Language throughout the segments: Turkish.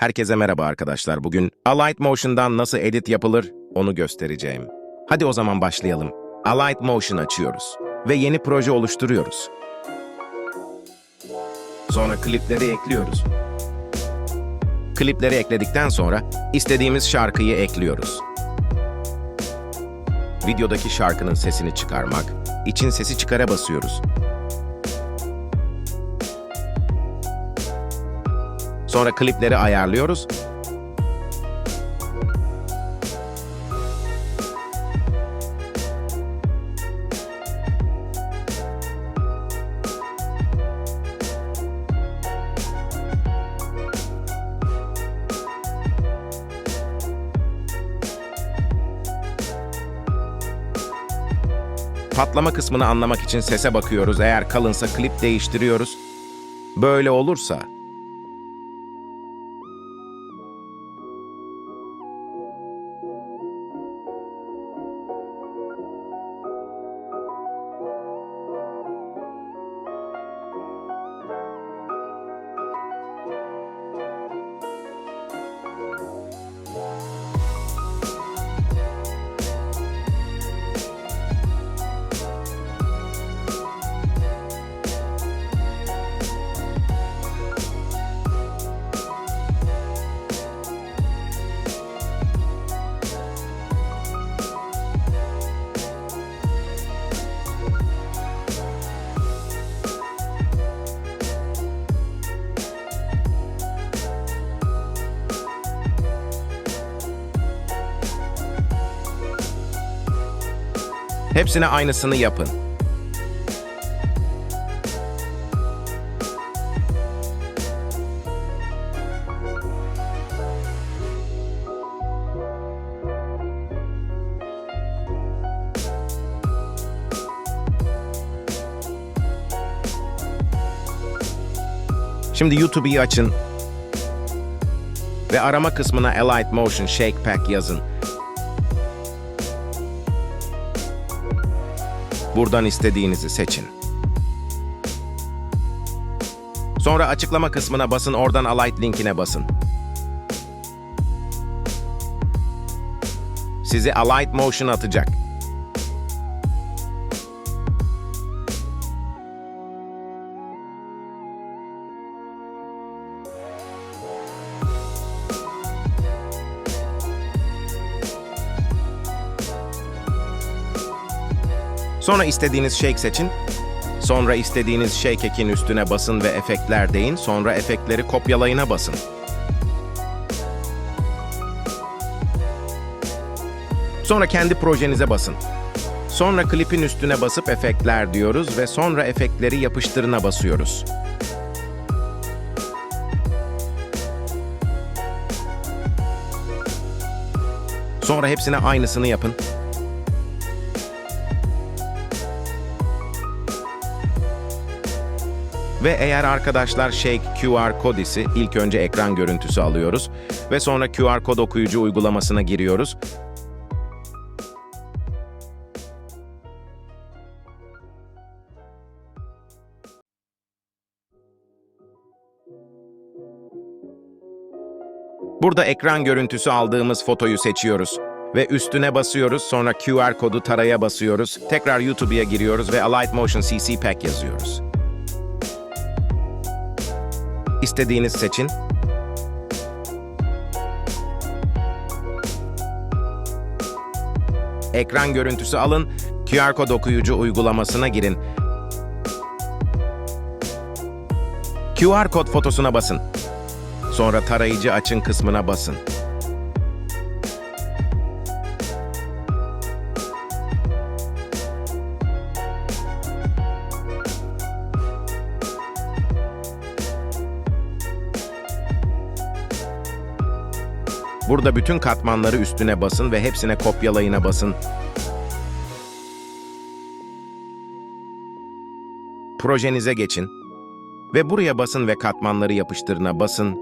Herkese merhaba arkadaşlar. Bugün Alight Motion'dan nasıl edit yapılır onu göstereceğim. Hadi o zaman başlayalım. Alight Motion açıyoruz ve yeni proje oluşturuyoruz. Sonra klipleri ekliyoruz. Klipleri ekledikten sonra istediğimiz şarkıyı ekliyoruz. Videodaki şarkının sesini çıkarmak için sesi çıkara basıyoruz. Sonra klipleri ayarlıyoruz. Patlama kısmını anlamak için sese bakıyoruz. Eğer kalınsa klip değiştiriyoruz. Böyle olursa Bye. Hepsine aynısını yapın. Şimdi YouTube'u açın ve arama kısmına Alight Motion Shake Pack yazın. Buradan istediğinizi seçin. Sonra açıklama kısmına basın, oradan Alight linkine basın. Sizi Alight Motion atacak. Sonra istediğiniz shake seçin. Sonra istediğiniz shake ekin üstüne basın ve efektler deyin. Sonra efektleri kopyalayına basın. Sonra kendi projenize basın. Sonra klipin üstüne basıp efektler diyoruz ve sonra efektleri yapıştırına basıyoruz. Sonra hepsine aynısını yapın. Ve eğer arkadaşlar Shake QR kod ise ilk önce ekran görüntüsü alıyoruz ve sonra QR kod okuyucu uygulamasına giriyoruz. Burada ekran görüntüsü aldığımız fotoyu seçiyoruz ve üstüne basıyoruz. Sonra QR kodu taraya basıyoruz. Tekrar YouTube'a giriyoruz ve Alight Motion CC Pack yazıyoruz. İstediğiniz seçin. Ekran görüntüsü alın, QR kod okuyucu uygulamasına girin. QR kod fotosuna basın. Sonra tarayıcı açın kısmına basın. Burada bütün katmanları üstüne basın ve hepsine kopyalayına basın. Projenize geçin ve buraya basın ve katmanları yapıştırına basın.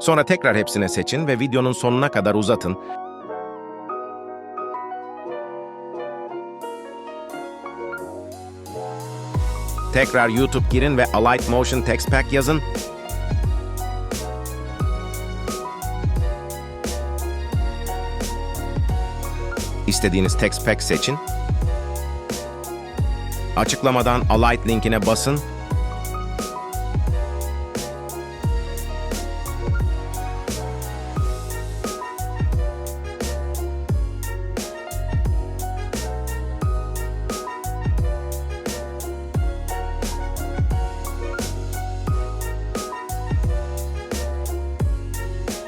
Sonra tekrar hepsine seçin ve videonun sonuna kadar uzatın. Tekrar YouTube girin ve Alight Motion Text Pack yazın. İstediğiniz text pack seçin. Açıklamadan Alight linkine basın.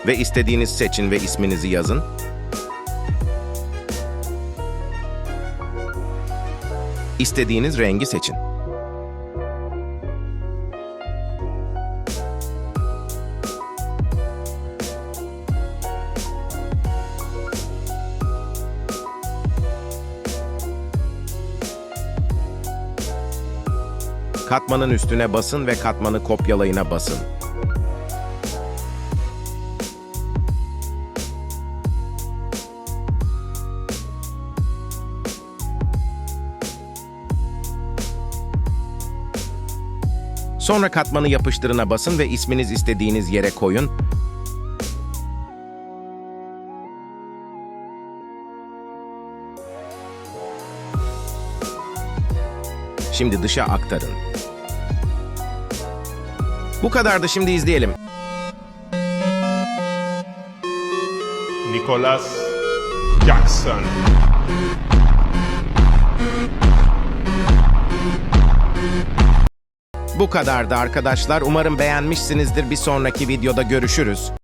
Ve istediğiniz seçin ve isminizi yazın. İstediğiniz rengi seçin. Katmanın üstüne basın ve katmanı kopyalayına basın. Sonra katmanı yapıştırına basın ve isminiz istediğiniz yere koyun. Şimdi dışa aktarın. Bu kadardı şimdi izleyelim. Nicolas Jackson. Bu kadardı arkadaşlar. Umarım beğenmişsinizdir. Bir sonraki videoda görüşürüz.